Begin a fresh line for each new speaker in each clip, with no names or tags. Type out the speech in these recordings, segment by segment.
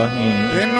ਨਾਹੀ
ਤੈਨੂੰ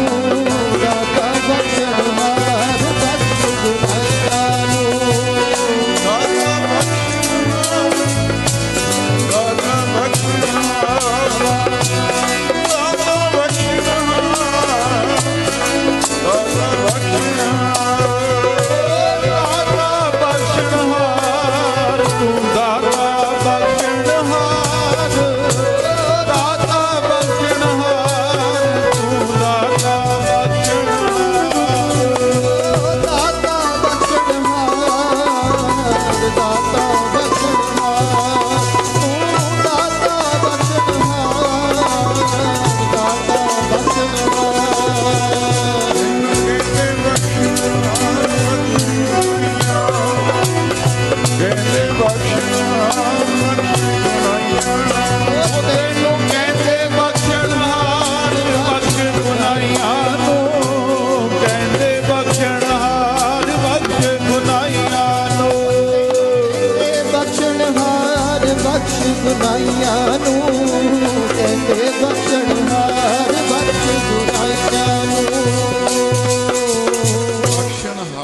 ਬਖਸ਼ਣਹਾਰ ਬਖਸ਼
ਨੂੰ ਕਹਿੰਦੇ ਬਖਸ਼ਣਹਾਰ